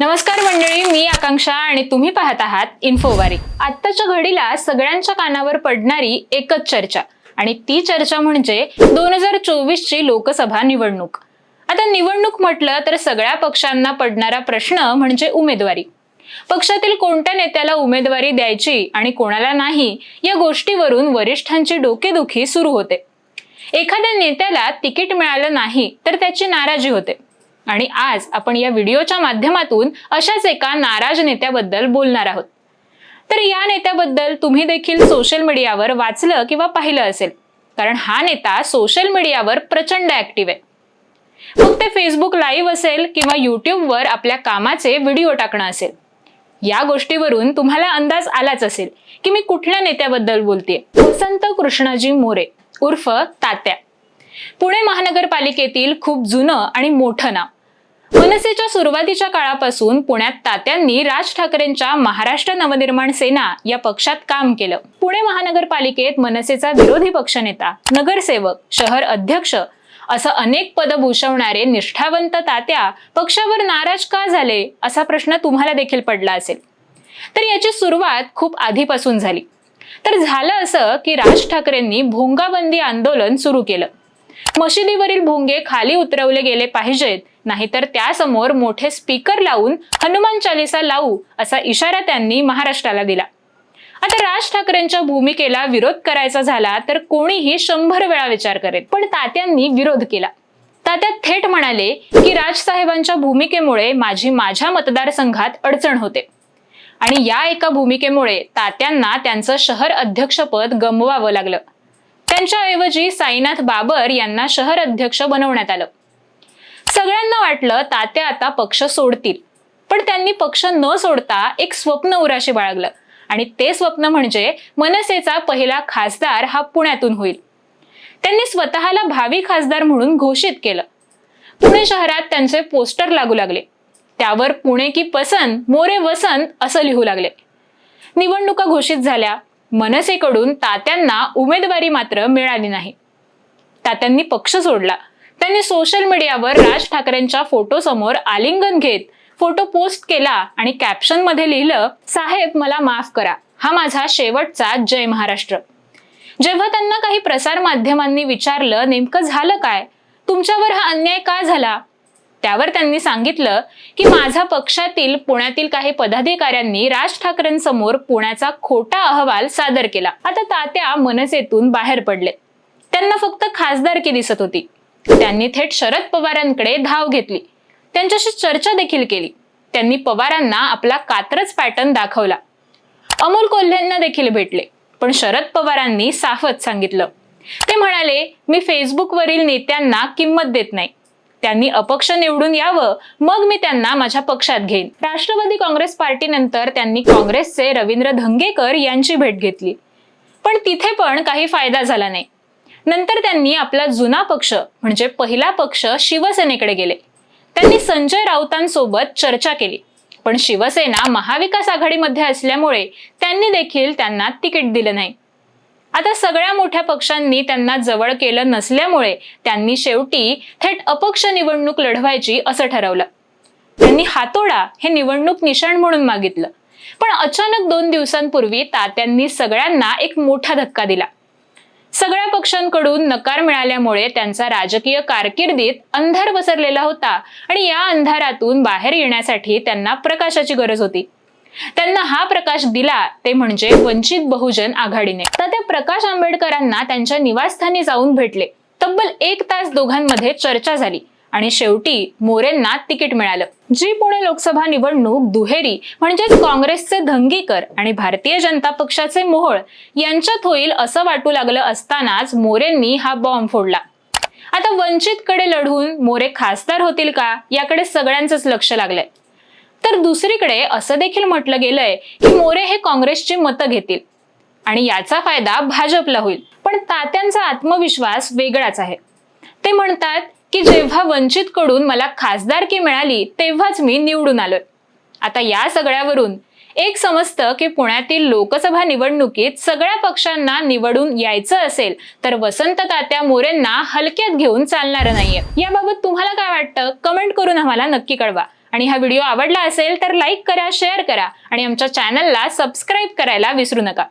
नमस्कार मंडळी मी आकांक्षा आणि तुम्ही पाहत आहात इन्फोवारी. आत्ताच्या घडीला सगळ्यांच्या कानावर पडणारी एकच चर्चा आणि ती चर्चा म्हणजे दोन हजार चोवीस ची लोकसभा निवडणूक. आता निवडणूक म्हटलं तर सगळ्या पक्षांना पडणारा प्रश्न म्हणजे उमेदवारी. पक्षातील कोणत्या नेत्याला उमेदवारी द्यायची आणि कोणाला नाही या गोष्टीवरून वरिष्ठांची डोकेदुखी सुरू होते. एखाद्या नेत्याला तिकीट मिळालं नाही तर त्याची नाराजी होते. आणि आज आपण या व्हिडिओच्या माध्यमातून अशाच एका नाराज नेत्याबद्दल बोलणार आहोत. तर या नेत्याबद्दल तुम्ही देखील सोशल मीडियावर वाचलं किंवा पाहिलं असेल. कारण हा नेता सोशल मीडियावर प्रचंड ऍक्टिव्ह आहे. मग ते फेसबुक लाईव्ह असेल किंवा युट्यूबवर आपल्या कामाचे व्हिडिओ टाकणं असेल. या गोष्टीवरून तुम्हाला अंदाज आलाच असेल की मी कुठल्या नेत्याबद्दल बोलतेय. वसंत कृष्णाजी मोरे उर्फ तात्या. पुणे महानगरपालिकेतील खूप जुनं आणि मोठं नाव. मनसेच्या सुरुवातीच्या काळापासून पुण्यात तात्यांनी राज ठाकरेंच्या महाराष्ट्र नवनिर्माण सेना या पक्षात काम केलं. पुणे महानगरपालिकेत मनसेचा विरोधी पक्षनेता नगरसेवक शहर अध्यक्ष असं अनेक पद भूषवणारे निष्ठावंत तात्या पक्षावर नाराज का झाले असा प्रश्न तुम्हाला देखील पडला असेल. तर याची सुरुवात खूप आधीपासून झाली. तर झालं असं की राज ठाकरेंनी भोंगाबंदी आंदोलन सुरू केलं. मशिदीवरील भोंगे खाली उतरवले गेले पाहिजेत नाहीतर त्यासमोर मोठे स्पीकर लावून हनुमान चालिसा लावू असा इशारा त्यांनी महाराष्ट्राला दिला. आता राज ठाकरेंच्या भूमिकेला विरोध करायचा झाला तर कोणीही शंभर वेळा विचार करेल. पण तात्यांनी विरोध केला. तात्या थेट म्हणाले की राजसाहेबांच्या भूमिकेमुळे माझी माझ्या मतदारसंघात अडचण होते. आणि या एका भूमिकेमुळे तात्यांना त्यांचं शहर अध्यक्षपद गमवावं लागलं. त्यांच्याऐवजी साईनाथ बाबर यांना शहर अध्यक्ष बनवण्यात आलं. सगळ्यांना वाटलं तात्या आता पक्ष सोडतील. पण त्यांनी पक्ष न सोडता एक स्वप्न उराशी बाळगलं. आणि ते स्वप्न म्हणजे मनसेचा पहिला खासदार हा पुण्यातून होईल. त्यांनी स्वतःला भावी खासदार म्हणून घोषित केलं. पुणे शहरात त्यांचे पोस्टर लागू लागले. त्यावर पुणे की पसंत मोरे वसंत असं लिहू लागले. निवडणुका घोषित झाल्या मनसेकडून तात्यांना उमेदवारी मात्र मिळाली नाही. तात्यांनी पक्ष सोडला. त्यांनी सोशल मीडियावर राज ठाकरेंच्या फोटो समोर आलिंगन घेत फोटो पोस्ट केला आणि कॅप्शनमध्ये लिहिलं साहेब मला माफ करा. हा माझा शेवटचा जय महाराष्ट्र. जेव्हा त्यांना काही प्रसार माध्यमांनी विचारलं नेमकं झालं काय? तुमच्यावर हा अन्याय का झाला? त्यावर त्यांनी सांगितलं की माझा पक्षातील पुण्यातील काही पदाधिकाऱ्यांनी राज ठाकरेंसमोर पुण्याचा खोटा अहवाल सादर केला. आता तात्या मनसेतून बाहेर पडले. त्यांना फक्त खासदारकी दिसत होती. त्यांनी थेट शरद पवारांकडे धाव घेतली. त्यांच्याशी चर्चा देखील केली. त्यांनी पवारांना आपला कात्रच पॅटर्न दाखवला. अमोल कोल्हेंना देखील भेटले. पण शरद पवारांनी साफच सांगितलं. ते म्हणाले मी फेसबुकवरील नेत्यांना किंमत देत नाही. त्यांनी अपक्ष निवडून यावं मग मी त्यांना माझ्या पक्षात घेईन. राष्ट्रवादी काँग्रेस पार्टीनंतर त्यांनी काँग्रेसचे रवींद्र धंगेकर यांची भेट घेतली. पण तिथे पण काही फायदा झाला नाही. नंतर त्यांनी आपला जुना पक्ष म्हणजे पहिला पक्ष शिवसेनेकडे गेले. त्यांनी संजय राऊतांसोबत चर्चा केली. पण शिवसेना महाविकास आघाडीमध्ये असल्यामुळे त्यांनी देखील त्यांना तिकीट दिलं नाही. आता सगळ्या मोठ्या पक्षांनी त्यांना जवळ केलं नसल्यामुळे त्यांनी शेवटी थेट अपक्ष निवडणूक लढवायची असं ठरवलं. त्यांनी हातोडा हे निवडणूक निशाण म्हणून मागितलं. पण अचानक दोन दिवसांपूर्वी तात्यांनी सगळ्यांना एक मोठा धक्का दिला. सगळ्या पक्षांकडून नकार मिळाल्यामुळे त्यांचा राजकीय कारकिर्दीत अंधार पसरलेला होता आणि या अंधारातून बाहेर येण्यासाठी त्यांना प्रकाशाची गरज होती. त्यांना हा प्रकाश दिला ते म्हणजे वंचित बहुजन आघाडीने. तर त्या प्रकाश आंबेडकरांना त्यांच्या निवासस्थानी जाऊन भेटले. तब्बल एक तास दोघांमध्ये चर्चा झाली आणि शेवटी मोरेंना तिकीट मिळालं. जी पुणे लोकसभा निवडणूक दुहेरी म्हणजेच काँग्रेसचे धंगीकर आणि भारतीय जनता पक्षाचे मोहोळ यांच्यात होईल असं वाटू लागलं असतानाच मोरेंनी हा बॉम्ब फोडला. आता वंचितकडे लढून मोरे खासदार होतील का? याकडे सगळ्यांचंच लक्ष लागलंय. तर दुसरीकडे असं देखील म्हटलं गेलंय की मोरे हे काँग्रेसची मतं घेतील. आणि याचा फायदा भाजपला होईल. पण तात्यांचा आत्मविश्वास वेगळाच आहे. ते म्हणतात की जेव्हा वंचित कडून मला खासदारकी मिळाली तेव्हाच मी निवडून आलोय. आता या सगळ्यावरून एक समजतं की पुण्यातील लोकसभा निवडणुकीत सगळ्या पक्षांना निवडून यायचं असेल तर वसंत तात्या मोरेंना हलक्यात घेऊन चालणार नाहीये. याबाबत तुम्हाला काय वाटतं? कमेंट करून आम्हाला नक्की कळवा. आणि हा व्हिडिओ आवडला असेल तर लाईक करा शेअर करा आणि आमच्या चॅनलला सबस्क्राईब करायला विसरू नका.